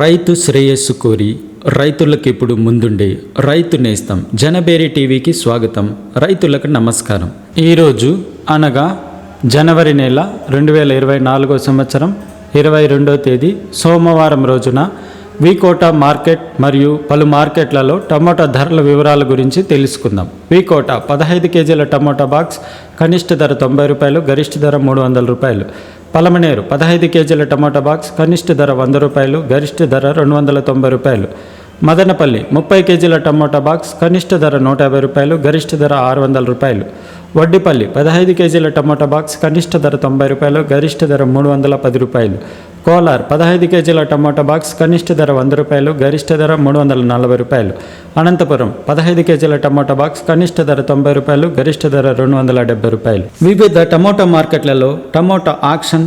రైతు శ్రేయస్సు కోరి రైతులకు ఇప్పుడు ముందుండే రైతు నేస్తం జనబేరి టీవీకి స్వాగతం. రైతులకు నమస్కారం. ఈరోజు అనగా జనవరి నెల రెండు వేల ఇరవై నాలుగో సంవత్సరం ఇరవై రెండో తేదీ సోమవారం రోజున వీకోట మార్కెట్ మరియు పలు మార్కెట్లలో టమోటా ధరల వివరాల గురించి తెలుసుకుందాం. వీకోట పదహైదు కేజీల టమోటా బాక్స్ కనిష్ట ధర తొంభై రూపాయలు గరిష్ట ధర మూడు వందల రూపాయలు. పలమనేరు పదహైదు కేజీల టమోటా బాక్స్ కనిష్ట ధర వంద రూపాయలు గరిష్ట ధర రెండు వందల తొంభై రూపాయలు. మదనపల్లి ముప్పై కేజీల టమోటా బాక్స్ కనిష్ట ధర నూట యాభై రూపాయలు గరిష్ట ధర ఆరు వందల రూపాయలు. వడ్డిపల్లి పదహైదు కేజీల టమోటా బాక్స్ కనిష్ట ధర తొంభై రూపాయలు గరిష్ట ధర మూడు వందల పది రూపాయలు. కోలార్ పదహైదు కేజీల టమోటా బాక్స్ కనిష్ట ధర వంద రూపాయలు గరిష్ట ధర మూడు వందల నలభై రూపాయలు. అనంతపురం పదహైదు కేజీల టమోటా బాక్స్ కనిష్ట ధర తొంభై రూపాయలు గరిష్ట ధర రెండు వందల డెబ్బై రూపాయలు. వివిధ టమోటా మార్కెట్లలో టమోటా ఆక్షన్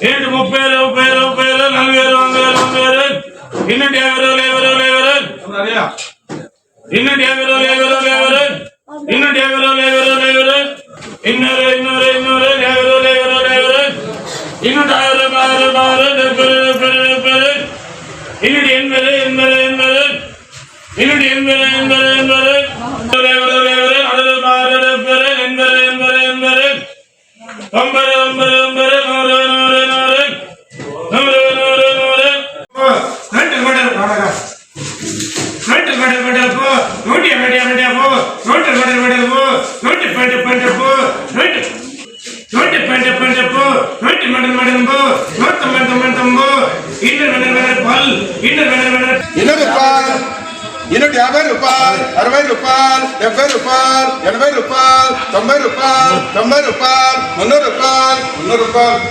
ఏంటి ముప్పై వేలు ముప్పై వేలు ముప్పై వేలు నలభై వేలు వంద వేలు వంద వేలు ఇన్నండి యాభై రోజులు యాభై రోజులు యాభై రోజులు ఇన్నండి యాభై రోజులు యాభై రోజులు యాభై రోజులు ఇన్నండి యాభై రోజులు యాభై రోజులు యాభై రోజులు ఇన్నూరు ఇన్నూరు ఇన్నూరు యాభై రోజులు యాభై రోజులు యాభై రోజులు ఇన్నండి ఆరు రోజులు ఆరు రోజులు ఆరు రోజులు డెబ్బై రోజులు డెబ్బై రోజులు డెబ్బై రోజులు ఇన్నండి ఎనభై రోజులు ఎనభై రోజులు ఎనభై రోజులు ఇన్నండి ఎనభై రోజులు ఎనభై రోజులు ఎనభై రోజులు యాభై రోజులు యాభై రోజులు ఆరు రోజులు ఆరు రోజులు డెబ్బై రోజులు ఎనభై రోజులు ఎనభై రోజులు ఎనభై రోజులు తొంభై రోజులు తొంభై రోజులు ఇరవై రూపాయలు ఈనాడు యాభై రూపాయలు అరవై రూపాయలు డెబ్బై రూపాయలు ఎనభై రూపాయలు తొంభై రూపాయలు తొంభై రూపాయలు మున్నూరు రూపాయలు మున్నూరు రూపాయలు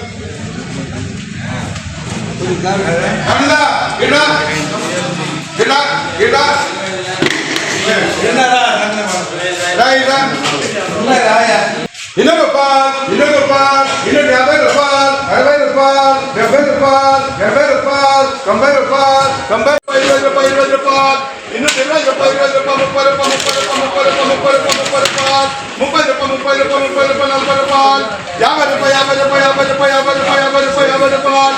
ఇరవై రూపాయలు ఇరవై రూపాయలు ఇరవై యాభై రూపాయలు అరవై రూపాయలు డెబ్బై రూపాయలు ఎనభై రూపాయలు తొంభై రూపాయలు ரொம்ப இருபது ரூபாய் இருபது ரூபாய் இன்னும் இருபது ரூபாய் இருபது ரூபாய் முப்பது ரூபாய் முப்பது ரூபாய் முப்பது ரூபாய் முப்பது ரூபாய் முப்பது ரூபாய் முப்பது ரூபாய் முப்பது ரூபாய் முப்பது ரூபாய் நாற்பது ரூபாய் யாபை ரூபாய் யாபை ரூபாய் யாபை ரூபாய் யாபை ரூபாய் யாபை ரூபாய் யாபை ரூபாய்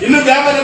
இன்னும் யாபை